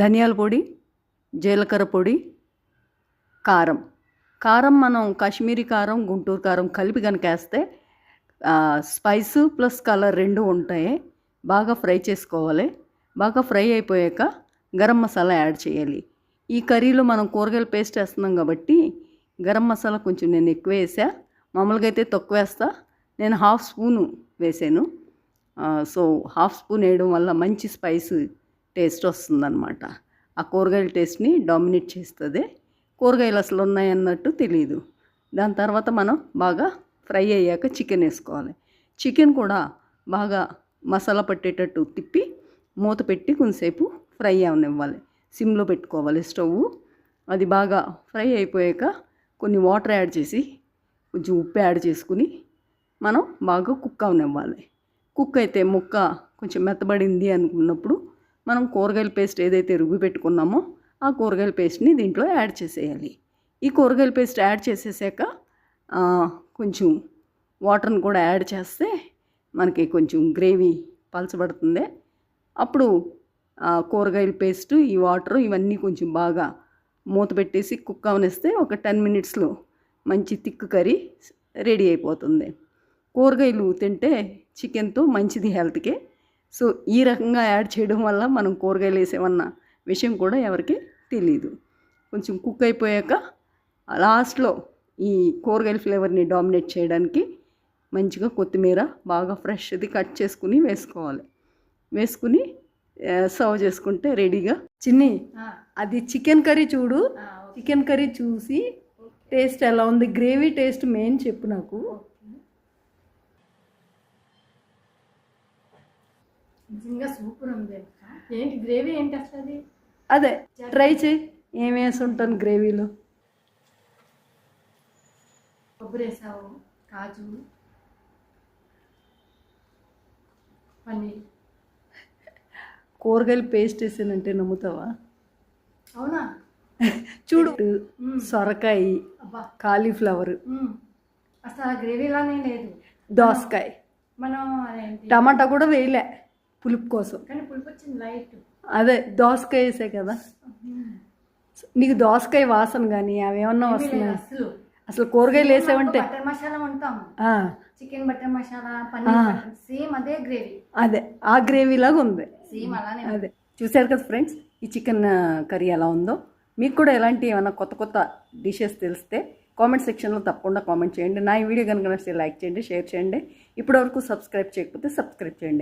ధనియాల పొడి జీలకర్ర పొడి కారం. కారం మనం కాశ్మీరీ కారం గుంటూరు కారం కలిపి కనుక వేస్తే స్పైస్ ప్లస్ కలర్ రెండు ఉంటాయి. బాగా ఫ్రై చేసుకోవాలి. బాగా ఫ్రై అయిపోయాక గరం మసాలా యాడ్ చేయాలి. ఈ కర్రీలో మనం కూరగాయల పేస్ట్ వేస్తున్నాం కాబట్టి గరం మసాలా కొంచెం నేను ఎక్కువ వేసా. మామూలుగా అయితే తక్కువ వేస్తా. నేను హాఫ్ స్పూను వేసాను. సో హాఫ్ స్పూన్ వేయడం వల్ల మంచి స్పైస్ టేస్ట్ వస్తుందన్నమాట. ఆ కూరగాయల టేస్ట్ని డామినేట్ చేస్తుంది. కూరగాయలు అసలు ఉన్నాయన్నట్టు తెలియదు దాని తర్వాత మనం బాగా ఫ్రై అయ్యాక చికెన్ వేసుకోవాలి. చికెన్ కూడా బాగా మసాలా పట్టేటట్టు తిప్పి మూత పెట్టి కొంతసేపు ఫ్రై అవనివ్వాలి. సిమ్లో పెట్టుకోవాలి స్టవ్ అది బాగా ఫ్రై అయిపోయాక కొన్ని వాటర్ యాడ్ చేసి కొంచెం ఉప్పు యాడ్ చేసుకుని మనం బాగా కుక్ అవనివ్వాలి. కుక్ అయితే ముక్క కొంచెం మెత్తబడింది అనుకున్నప్పుడు మనం కూరగాయల పేస్ట్ ఏదైతే రుబ్బి పెట్టుకున్నామో ఆ కూరగాయల పేస్ట్ని దీంట్లో యాడ్ చేసేయాలి. ఈ కూరగాయల పేస్ట్ యాడ్ చేసేసాక కొంచెం వాటర్ని కూడా యాడ్ చేస్తే మనకి కొంచెం గ్రేవీ పలచబడుతుంది. అప్పుడు కూరగాయల పేస్ట్ ఈ వాటర్ ఇవన్నీ కొంచెం బాగా మూత పెట్టేసి కుక్ అవనిస్తే ఒక టెన్ మినిట్స్లో మంచి తిక్కు కర్రీ రెడీ అయిపోతుంది. కూరగాయలు తింటే చికెన్తో మంచిది హెల్త్కి. సో ఈ రకంగా యాడ్ చేయడం వల్ల మనం కూరగాయలు వేసామన్న విషయం కూడా ఎవరికి తెలియదు కొంచెం కుక్ అయిపోయాక లాస్ట్లో ఈ కూరగాయల ఫ్లేవర్ని డామినేట్ చేయడానికి మంచిగా కొత్తిమీర బాగా ఫ్రెష్ది కట్ చేసుకుని వేసుకోవాలి. వేసుకుని సర్వ్ చేసుకుంటే రెడీగా. చిన్ని అది చికెన్ కర్రీ చూడు. చికెన్ కర్రీ చూసి టేస్ట్ ఎలా ఉంది? గ్రేవీ టేస్ట్ మెయిన్ చెప్పు నాకు. నిజంగా సూపర్ ఉంది. ఏంటి గ్రేవీ ఏంటి అసలు అది? అదే ట్రై చేయి. ఏం వేసి ఉంటాను గ్రేవీలో? కొబ్బరి వేసావు కాజు పన్నీర్. కూరగాయలు పేస్ట్ వేసానంటే నమ్ముతావా? అవునా? చూడు సొరకాయ కాలీఫ్లవర్. అసలు గ్రేవీలానే లేదు. దోసకాయ. మనం టమాటా కూడా వేయలే. పులుపు కోసం. అదే దోసకాయ వేసే కదా. నీకు దోసకాయ వాసన కానీ అవేమన్నా వస్తున్నాయి? అసలు అసలు కూరగాయలు వేసావంటే? చికెన్ బటర్ మసాలా సేమ్ అదే గ్రేవీ. అదే ఆ గ్రేవీ లాగా ఉంది. సేమ్ అలానే అదే చూశారు కదా ఫ్రెండ్స్ ఈ చికెన్ కర్రీ ఎలా ఉందో? మీకు కూడా ఎలాంటి ఏమైనా కొత్త కొత్త డిషెస్ తెలిస్తే కామెంట్ సెక్షన్లో తప్పకుండా కామెంట్ చేయండి. నా ఈ వీడియో కనుక నచ్చితే లైక్ చేయండి షేర్ చేయండి. ఇప్పటివరకు సబ్స్క్రైబ్ చేయకపోతే సబ్స్క్రైబ్ చేయండి.